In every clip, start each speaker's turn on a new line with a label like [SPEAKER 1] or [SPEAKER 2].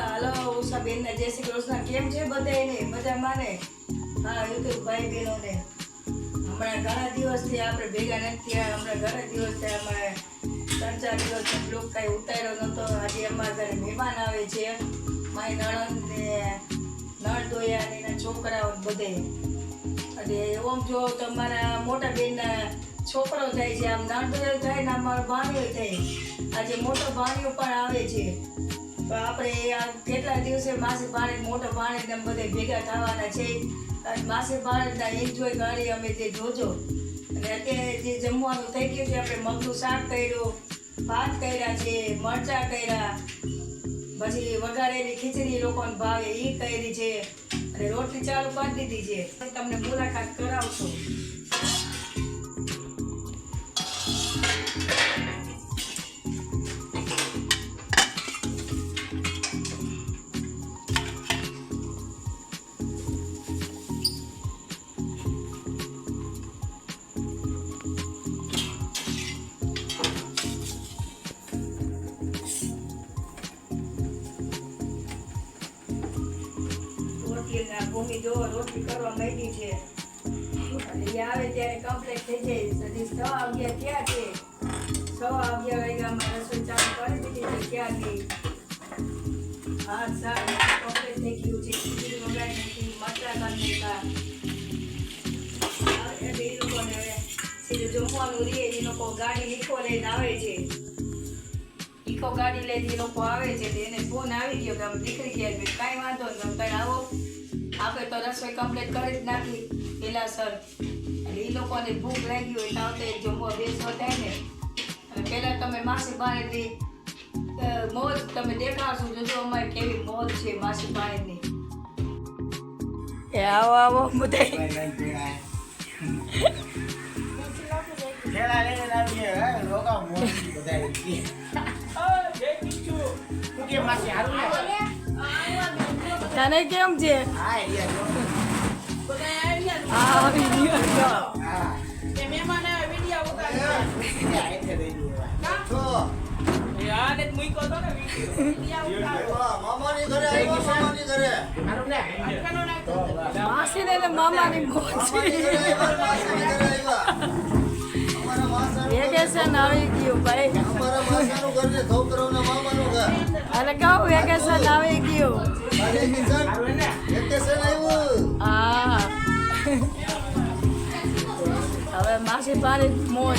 [SPEAKER 1] Hello Usha બેન ને જય શ્રી કૃષ્ણ. કેમ છે બધાને બધા મારે હા, યુટ્યુબ ભાઈ બહેનોને હમણાં ઘણા દિવસથી આપણે ભેગા નથી થયા. હમણાં ઘણા દિવસથી અમારે ત્રણ ચાર દિવસ બ્લોગ કાંઈ ઉતાર્યો નહોતો. આજે અમારા ઘરે મહેમાન આવે છે. મારી નણંદ ને નળ દોયા ને એના છોકરાઓ બધે અને ઓમ જો અમારા મોટા બેનના છોકરો થાય છે. આમ નળ થાય ને અમારો ભાણિયો થાય. આજે મોટો ભાણિયો પણ આવે છે. આપણે આ કેટલા દિવસે માસે ભાણે મોટો પાણી ને બધે ભેગા થવાના છે. અને માસી ભાણેજના એન્જોય કરી અમે તે જોજો. અને અત્યારે જે જમવાનું થઈ ગયું છે, આપણે મગનું શાક કર્યું, ભાત કર્યા છે, મરચાં કર્યા. પછી વઘારેલી ખીચડી લોકોને ભાવે એ કરી છે. અને રોટલી ચાલુ કરી દીધી છે. તમને મુલાકાત કરાવશો રોટલી ભૂમિ જો રોટલી કરવા માંડી છે. અને એ આવે ત્યારે કમ્પ્લીટ થઈ જાય. હજી છ વાગ્યા ક્યાં છે. છ વાગ્યા વાગ્યામાં રસોઈ ચાલુ કરી દીધી છે ક્યાંથી હા સારું કમ્પ્લીટ થઈ ગયું છે. ખીચડી વગાડી નાખી મરચાં કરી નાખ્યા. એટલે એ લોકોને હવે જમવાનું રહે, એ લોકો ગાડી લીખો લઈને આવે છે. ઈકો ગાડી લઈને એ લોકો આવે છે એને ફોન આવી ગયો કે અમે નીકળી ગયા કાંઈ વાંધો નહીં તમે આવો. આપણે તો રસોઈ કમ્પ્લીટ કરી જ નાખી પેલા સર. એટલે એ લોકોને ભૂખ લાગી હોય તો આવતે જમવા બેસવા થાય ને. અને પહેલાં તમે માસી પાણીની મોજ તમે દેખાડશો જોજો અમારે કેવી મોજ છે માસી પાણીની. એ આવો આવો બધા.
[SPEAKER 2] ખેલા લઈને લાવીએ રોકા બધા. કે માસી હારું ને?
[SPEAKER 1] તને કેમ છે?
[SPEAKER 2] હારું ને
[SPEAKER 1] માસીને ને વેકેશન આવી ગયું ભાઈ. અને કહું વેકેશન આવી ગયું.
[SPEAKER 3] વેકેશન આવ્યું.
[SPEAKER 1] હા. હવે માસી પાણી મોજ.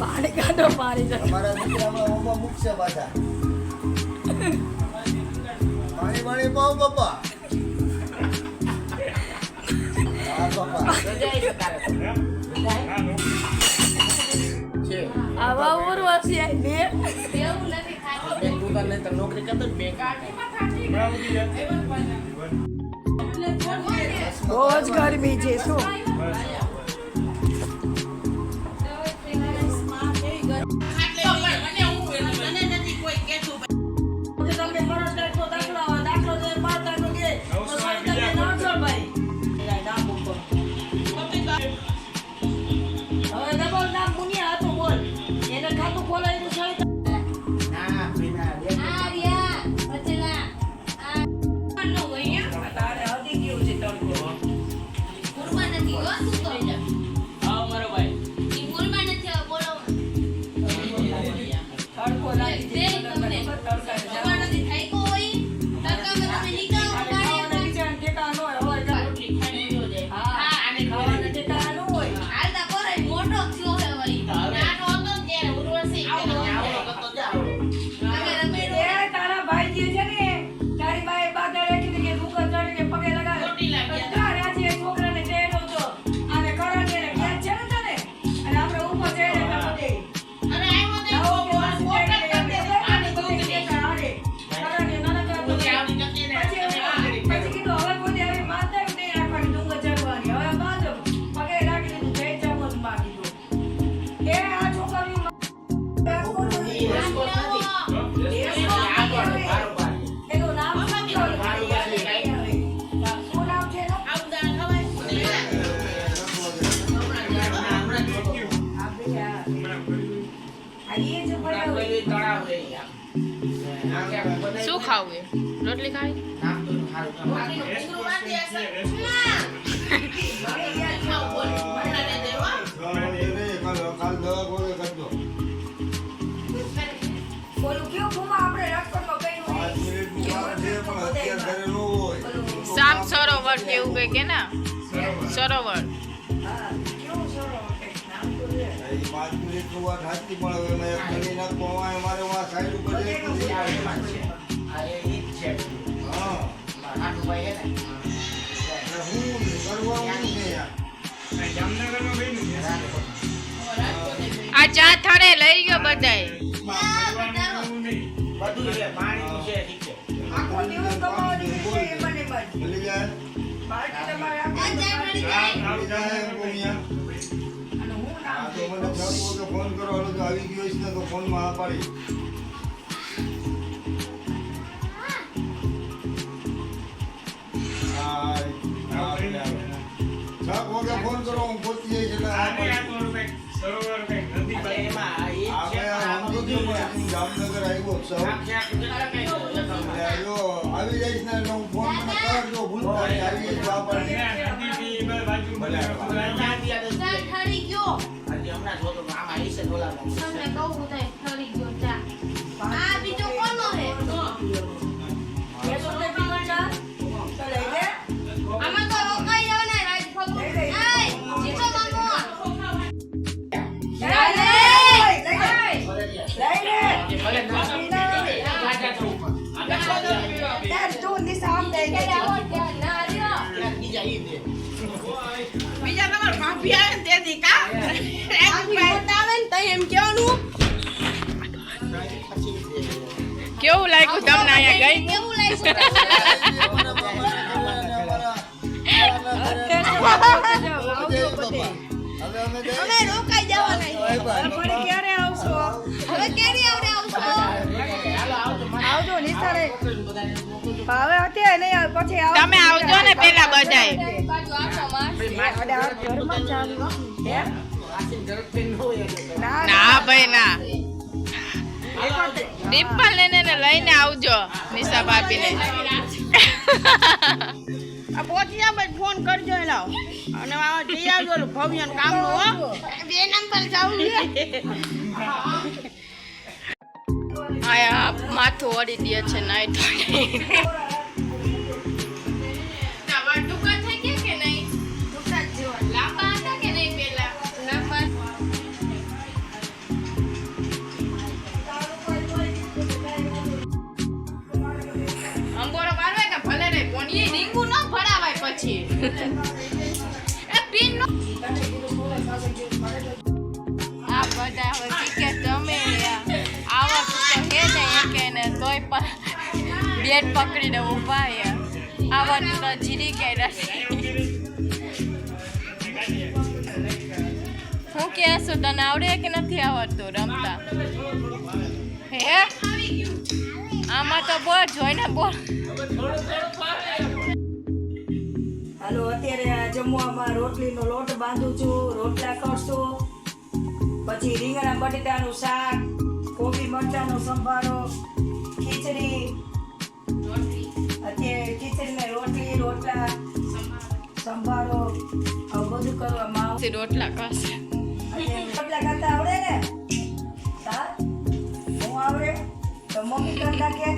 [SPEAKER 1] પાણી કાઢો પાણી.
[SPEAKER 3] અમારા દીકરામાં મૂકશે પાછા. પાણી પાવ?
[SPEAKER 2] છે.
[SPEAKER 1] આવા ઉર્વશી આઈ બે.
[SPEAKER 2] તું તને તો નોકરી કરતો બેંક
[SPEAKER 1] બહુ જ ગરમી છે શું? પણ ખાવું એ?
[SPEAKER 4] રોટલી ખાવી? સાપ સરોવર કેવું કઈ કે ને? સરોવર.
[SPEAKER 3] મિનિટનું વાત સાચી પણ હવે એક કરી નાખો. મારે વાં સાઈડ ઉપર જઈ
[SPEAKER 2] આ છે. જ છે.
[SPEAKER 3] હા.
[SPEAKER 2] હે
[SPEAKER 3] હું હું
[SPEAKER 4] ચા થાળે લઈ ગયો બધાય.
[SPEAKER 2] બધું
[SPEAKER 1] આખો દિવસ કમાવાની છે એમાં ને
[SPEAKER 3] બસ
[SPEAKER 1] બાકી તમારે આ દિવસ
[SPEAKER 3] ભૂલી જાય મને હોય તો ફોન કરો હાલો તો આવી ગયો છે ને તો ફોનમાં હા પાડી. છ વાગે ફોન કરો હું પહોંચી જઈશ એટલે
[SPEAKER 2] આ
[SPEAKER 3] જામનગર આવ્યો સૌ
[SPEAKER 2] આમ ક્યાંક જરા કઈ તો જતો
[SPEAKER 3] એટલે જો આવી જઈશ ને એટલે હું ફોન મને કરજો ભૂલતા આવી જઈશ હા ભલે
[SPEAKER 2] હમણાં જોતો તો આમાં ઈ છે ને ઓલામાં.
[SPEAKER 5] તમને કહું થાય ઠરી ગયો ચા આ બીજો એમ કહેવાનું?
[SPEAKER 4] કેવું લાગ્યું તમને અહીંયા ગઈ?
[SPEAKER 5] કેવું લાગ્યું
[SPEAKER 3] હવે અમે
[SPEAKER 5] રોકાઈ જવાના
[SPEAKER 1] ક્યારે આવશો?
[SPEAKER 5] હવે કેરી આવડે આવશો?
[SPEAKER 2] આવજો
[SPEAKER 1] નિશાળે. હવે અત્યારે નહીં આવે પછી આવો
[SPEAKER 4] તમે આવજો ને પેલા બધાય.
[SPEAKER 1] ઘરમાં ચાલુ.
[SPEAKER 2] ન.
[SPEAKER 1] ના
[SPEAKER 4] ના. ભાઈ ના. ડિમ્પલ ને ને લઈને આવજો નિશા ભાભીને.
[SPEAKER 6] આ પહોંચી જાવ ભાઈ ફોન કરજો એ લાવ અને આ જઈ આવજો ઓલું ભવ્ય કામનું હો.
[SPEAKER 5] બે નંબર જવું છે.
[SPEAKER 4] આયા માથું ઓડી દે છે નાઈ એ રીંગું ન ભરાવાય પછી. આ બધા હવે ટિકિટ તમે આવા તો હે ને કે ને તોય પણ પકડીને ઊભા હે આવા તો જીરી કે નથી હું કે છું તને આવડે કે નથી આવડતું રમતા? હે? આમાં તો બોલ જોઈને બોલ.
[SPEAKER 1] હાલો અત્યારે આ જમવામાં રોટલીનો લોટ બાંધું છું રોટલા કરશું. પછી રીંગણા બટેટાનું શાક કોબી મરચાંનો સંભારો ખીચડી. અત્યારે ખીચડી ને રોટલી રોટલા સંભારો આવું બધું કરવામાં આવશે.
[SPEAKER 4] રોટલા કરશે.
[SPEAKER 1] રોટલા કરતા આવડે ને? હા? હું આવડે? તો મમ્મી કરતા કે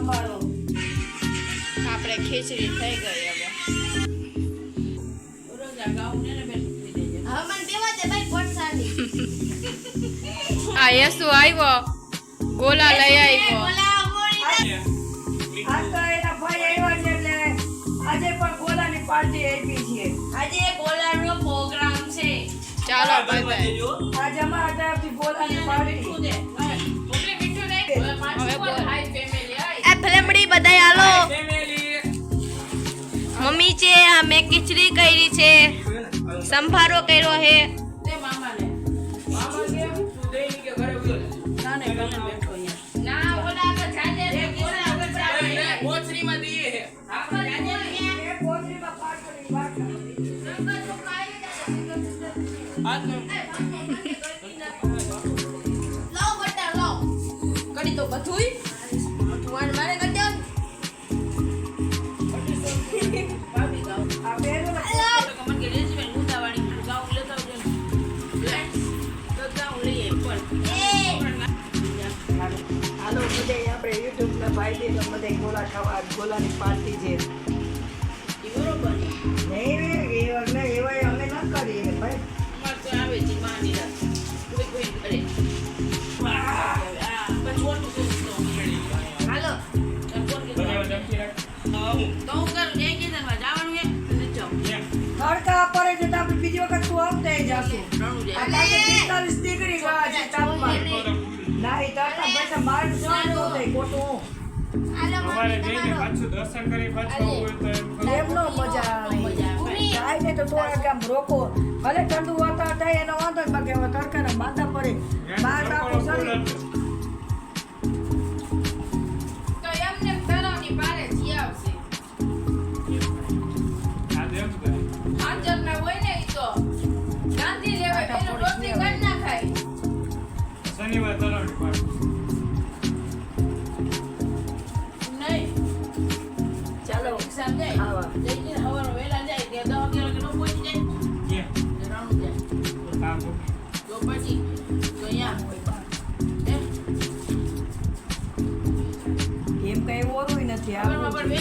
[SPEAKER 1] મરચાનો
[SPEAKER 4] આપણે ખીચડી થઈ ગઈ હવે. આ યેસુ આવ્યો ગોલા લઈ આવ્યો
[SPEAKER 1] આજ છે પણ ગોલાની પાર્ટી આપી છે.
[SPEAKER 5] આજે બોલાનો પ્રોગ્રામ છે.
[SPEAKER 4] ચાલો બાય બાય
[SPEAKER 1] આજે અમારા તરફથી ગોલાની પાર્ટી.
[SPEAKER 4] હવે
[SPEAKER 5] હાલો. મમ્મી
[SPEAKER 4] છે આ મેં ખીચડી કરી છે. સંભારો કર્યો છે.
[SPEAKER 2] તે મામાને મામા કે તું દઈ કે ઘરે ઉયો ના ને ગમે બેઠો અહીંયા.
[SPEAKER 4] ના ઓલા તો જાજે રે કોના વગર
[SPEAKER 2] એને કોચરીમાં દીએ હે
[SPEAKER 1] બધે આપણે યુટ્યુબના ભાઈ બહેનો બધે ગોલા ખાવા ગોલાની પાર્ટી છે નહીં એવા ને એવા અમે ન કરીએ ભાઈ
[SPEAKER 2] આવે છે માની કોઈ કોઈ કરે આ પછી ઓટું તો તો મેળી
[SPEAKER 4] હાલો
[SPEAKER 2] તને કોણ કે તો હું કરું ને કે જવાનું હે તો જાઉં
[SPEAKER 1] તડકા પડે છે તો આપણે બીજી વખત તું આવતે જાશું
[SPEAKER 2] રણું
[SPEAKER 1] આ
[SPEAKER 2] જાય
[SPEAKER 1] તાકે 45 ડિગ્રી વાળા છે તાપમાન ના એ તડકા
[SPEAKER 7] અમારે જઈને પાછું દર્શન કરી પાછું હોય તો
[SPEAKER 1] એમનો મજા આવે. જાય ને તો થોડાક આમ રોકો. ભલે ઠંડુ વાતાવરણ થાય એનો વાંધો બાકી હવે તડકાના માંદા પડે બહાર તો આપણું શરીર
[SPEAKER 4] તો એમને
[SPEAKER 7] પડે.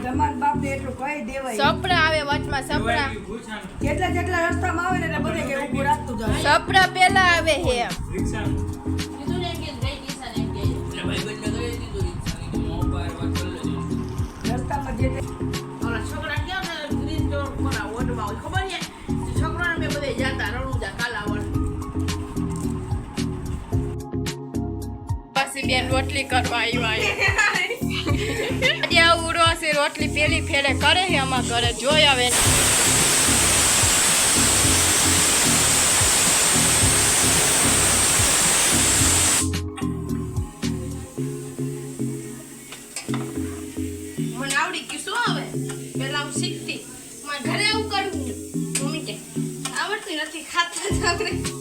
[SPEAKER 1] ધમાન બાપ ને એટલું કહી દેવાય
[SPEAKER 4] સપડા આવે વચમાં સપડા
[SPEAKER 1] જેટલા જેટલા રસ્તામાં આવે ને બધે કે ઊભું રાખતું જાય
[SPEAKER 4] સપડા પેલા આવે હે.
[SPEAKER 7] રિક્ષાનું.
[SPEAKER 2] કીધું
[SPEAKER 4] રોટલી કરવા આવ્યા ત્યાં ઉડવાસી રોટલી પેલી ફેરે કરે છે અમારા ઘરે, જોઈ આવે મને આવડી ગયું, શું આવે? પેલા હું શીખતી. મારા ઘરે આવડતું નથી, ખાતા